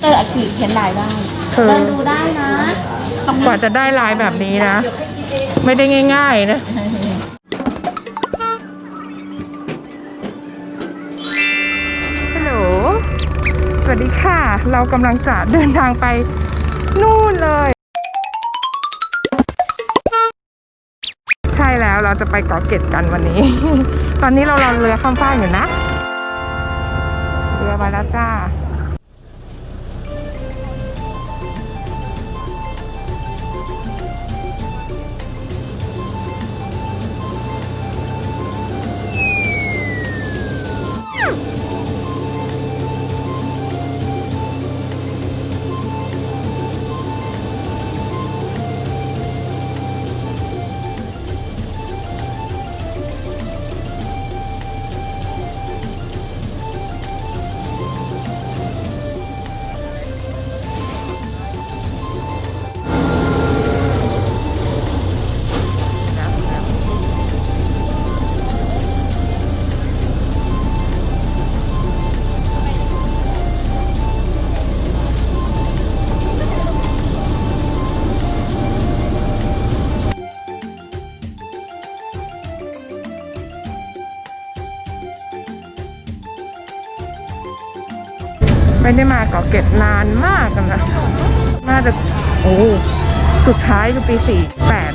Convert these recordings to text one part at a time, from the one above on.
เตอร์อักขีเขียนลายได้เธอเดินดูได้นะกว่าจะได้ลายแบบนี้นะ ไม่ได้ง่ายๆนะ ฮัลโหล สวัสดีค่ะ เรากำลังจะเดินทางไปนู่นเลย ใช่แล้วเราจะไปเกาะเกร็ดกันวันนี้ ตอนนี้เรารอเรือข้ามฟากอยู่นะ เรือมาแล้วจ้า ไม่ได้มาเกาะเกร็ดนานมากกันนะน่าจะโอ้สุดท้ายคือปีสี่แปด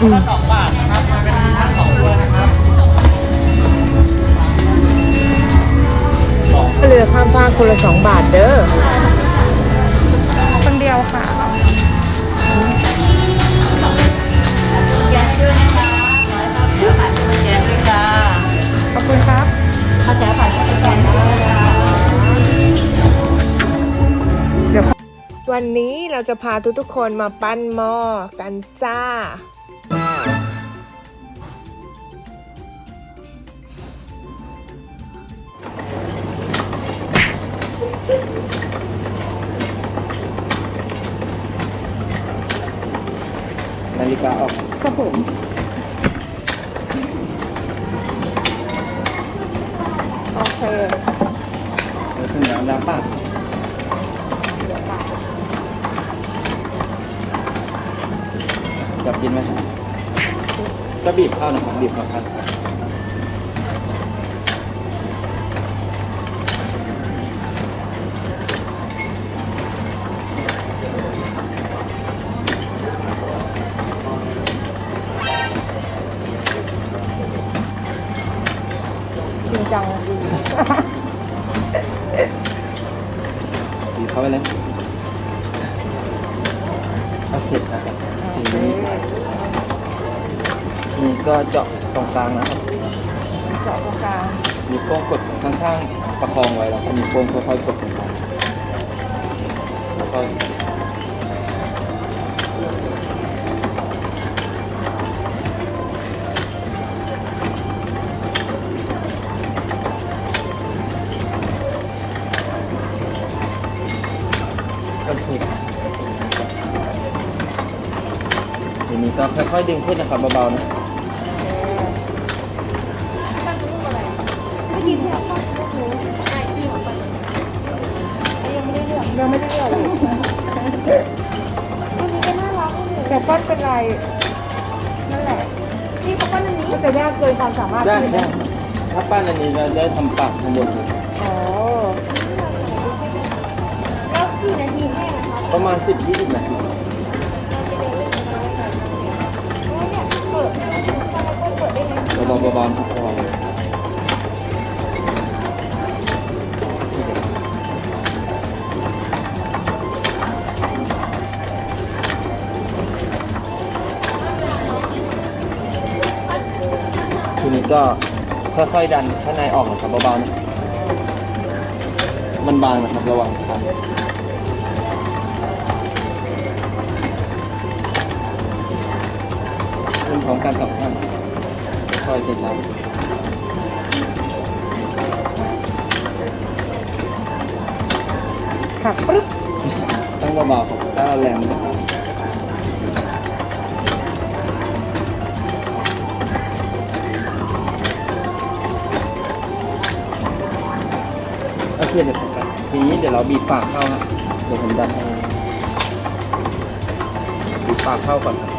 อืมสองบาทนะครับมาเป็นทั้งสองตัวนะครับเรือข้ามฟากคนละสองบาทเด้อคนเดียวค่ะแกนด้วยนะคะร้อยครับเดี๋ยวผ่านสแกนด้วยจ้าขอบคุณครับถ้าแชร์ผ่านสแกนด้วย วันนี้เราจะพาทุกๆคนมาปั้นหม้อกันจ้า นาฬิกาออกครับผมโอเคแล้วถึงน้ำน้ำปั่น ก็บีบเข้าหนะครับบีบเข้าครับ นี่ก็เจาะตรงกลางนะครับ เจาะตรงกลางมีโป้งกดข้างๆประคองไว้แล้วก็มีโป้งค่อยๆกดตรงกลางแล้วก็โอเคทีนี้ก็ค่อยๆดึงขึ้นนะครับเบาๆนะ ยังไม่ได้เลือกเลยแต่ปั้นเป็นไรนั่นแหละนี่เขาก็อันนี้มันจะยากเกินความสามารถได้พี่ได้นะถ้าปั้นอันนี้เราได้ทำปากข้างบนอ๋อแล้วกี่นาทีแม่นะคะประมาณ10 20นาทีเปิดเปิดได้ไหมเบาๆเบาๆเบาๆ ก็ค่อยๆดันข้างในออกนะครับเบาๆนะมันบางนะครับระวังครับขึ้นพร้อมกันสองข้างค่อยๆช้าๆหักปึ๊บต้องเบาๆครับถ้าแรงมันจะพั งโอเคเดี๋ยวผมไปทีนี้เดี๋ยวเราบีบปากเข้านะดี๋ยวผมดันให้ดูปากเข้าก่อนครับ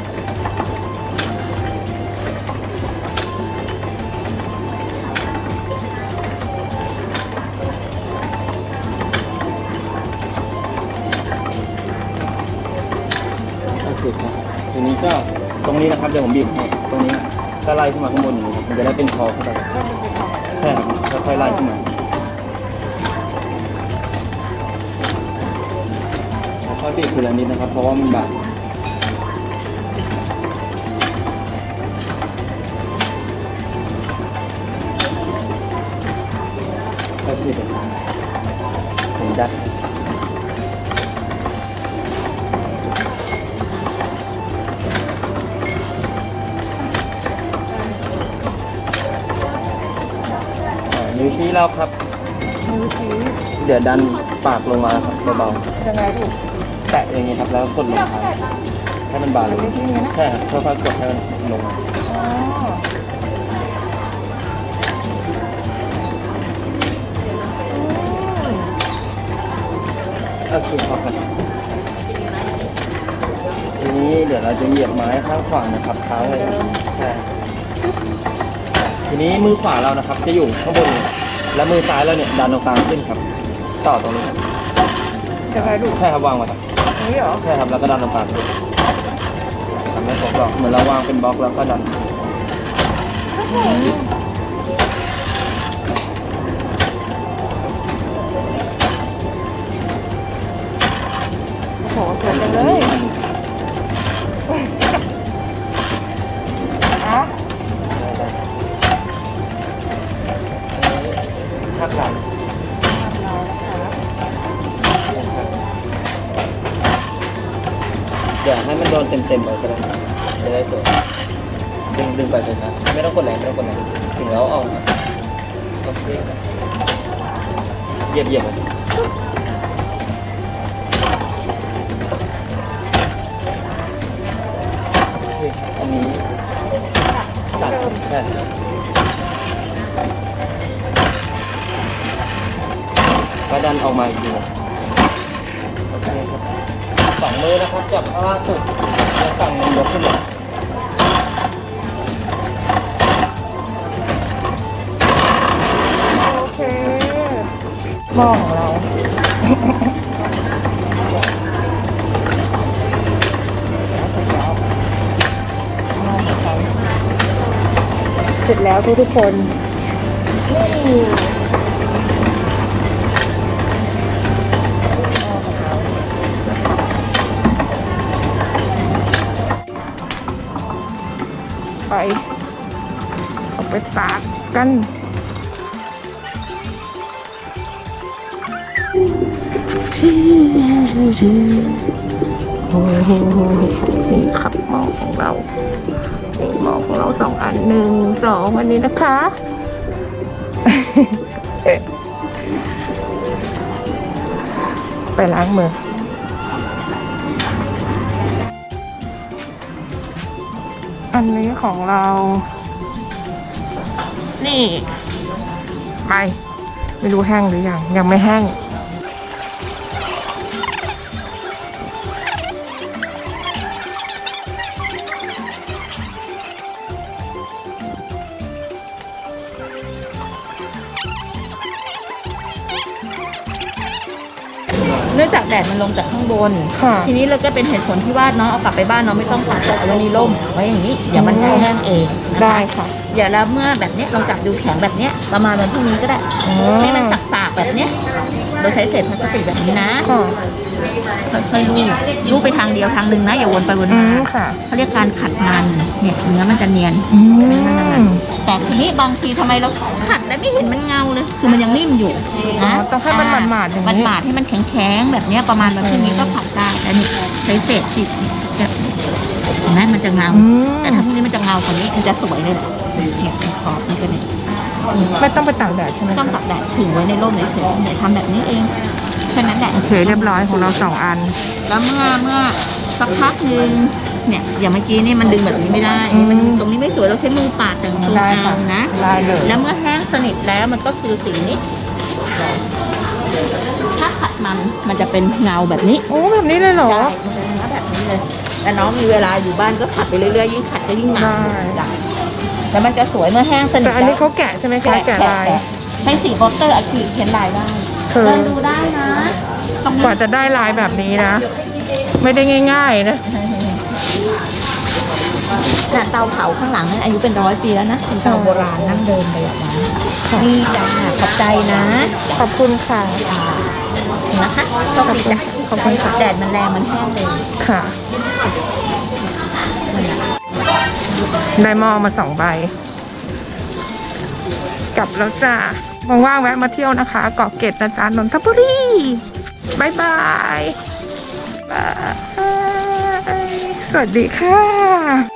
โอเครับทีนี้ก็ตรงนี้นะครับเดี๋ยวผมบีบให้ตรงนี้ก็ไล่ขึ้นมาข้างบนอย่างนี้ครับมันจะได้เป็นคอขึ้นไปใช่ครับค่อยๆไล่ขึ้นมา ค่อยๆบีบทีละนิดนะครับ เพราะว่ามันบางค่อยๆบีบผมดัดอ่านิ้วชี้เราครับ มือชี้เดี๋ยวดันปากลงมาครับเบายังไงลูกๆ แตะอย่างนี้ครับแล้วกดลงท้ายให้มันบานลงแบบนี้นะใช่ครับค่อยๆกดให้มันลงมาอ๋อก็คือพอกันทีนี้เดี๋ยวเราจะเหยียบไม้ข้างขวานะครับเท้าเลยใช่ทีนี้มือขวาเรานะครับ จะอยู่ข้างบน และมือซ้ายเราเนี่ยดันตรงกลางขึ้นครับ ต่อตรงนี้ ครับยังไงลูกใช่ครับวางไว้ครับอย่างนี้เหรอใช่ครับแล้วก็ดันตรงกลางขึ้นทำให้ครบหรอกเหมือนเราวางเป็นบล็อกแล้วก็ดัน ต็มเลยก็ได้จะได้สวยดึงดึงไปเลยนะไม่ต้องกดแรงไม่ต้องกดแรงถึงแล้วเอาโอเคเหยียบเหยียบเลยอันนี้ตัดใช่ครับก็ดันออกมาอีกทีโอเคครับสองมือนะครับจับข้าสุด ฝั่งหนึงยกขึ้นมาโอเคหม้อของเราเสร็จแล้วทุกทุกคน ไปเอาไปตากกันโอ้โหนี่ครับหมอของเรานี่หมอของเราสองอันหนึ่งสองวันนี้นะคะเอ๊ะไปล้างมือ อันนี้ของเรา นี่ ไป ไม่รู้แห้งหรือยัง ยังไม่แห้ง เนื่องจากแดดมันลงจากข้างบน ค่ะ ทีนี้เราก็เป็นเหตุผลที่ว่าน้องเอากลับไปบ้านน้องไม่ต้องตากเอาไว้ในร่มไว้อย่างนี้เดี๋ยวมันจะแห้งเองนะคะได้ค่ะเดี๋ยวแล้วเมื่อแบบเนี้ยลองจับดูแข็งแบบเนี้ยประมาณวันพรุ่งนี้ก็ได้อ๋อให้มันสากๆแบบเนี้ย เราใช้เศษพลาสติกแบบนี้นะค่ะค่อยๆลูบลูบไปทางเดียวทางหนึ่งนะอย่าวนไปวนอืมามค่ะ เขาเรียกการขัดมันเนี่ยเนื้อมันจะเนียน อืมแต่ทีนี้บางทีทำไมเราขัดแล้วไม่เห็นมันเงาเลย คือมันยังนิ่มอยู่อ๋อนะต้องให้มันหมาดๆอย่างนี้มันหมาดให้มันแข็งๆแบบเนี้ยประมาณแบบพวกนี้ก็ขัดได้แต่นี่ใช้เศษสิจะเห็นไหมมันจะเงา อืมแต่ถ้าพวกนี้มันจะเงากว่านี้มันจะสวยเลยแหละ เนี่ยขอบมันจะเนี่ยไม่ต้องไปตากแดดใช่ไหมต้องคะตัดแดดถึงไว้ในร่มเฉยๆเนี่ยทำแบบนี้เองแค่นั้นแหละ โอเคเรียบร้อยของเราสองอัน แล้วเมื่อเมื่อสักพักหนึ่งเนี่ยอย่างเมื่อกี้นี่มันดึงแบบนี้ไม่ได้นี่มันอืมตรงนี้ไม่สวยเราใช้มือปาดแต่งตรงได้กลาค่ะงนะได้เลยแล้วเมื่อแห้งสนิทแล้วมันก็คือสีนี้ ถ้าขัดมันมันจะเป็นเงาแบบนี้ โอ้แบบนี้เลยเหรอ ใช่มันเป็นเนื้อแบบนี้เลยแต่น้องมีเวลาอยู่บ้านก็ขัดไปเรื่อยๆ ยิ่งขัดก็ยิ่งหนาได้ จ้ะ แล้วมันจะสวยเมื่อแห้งสนิทแต่อันนี้แล้วเขาแกะใช่ไหมคะแกะลายใช้สีโปสเตอร์อะคริลิกเขียนลายได้เธอเดินดูได้นะตรงกนี้ว่าจะได้ลายแบบนี้นะ ไม่ได้ง่าย ๆ นะแต่เตาเผาข้างหลังนั้นอายุเป็นร้อยปีแล้วนะเป็นเตาโบราณนั่งเดิมเลยแบบนั้นนี่จ้าขอบใจนะขอบคุณค่ะอ่านะคะขอบคุณจ้ะขอบคุณค่ะแดดมันแรงมันแห้งเลย ค่ะ ได้หม้อมาสองใบ กลับแล้วจ้าว่างๆแวะมาเที่ยวนะคะ เกาะเกร็ดนะจ๊ะนนทบุรีบายบายบายสวัสดีค่ะ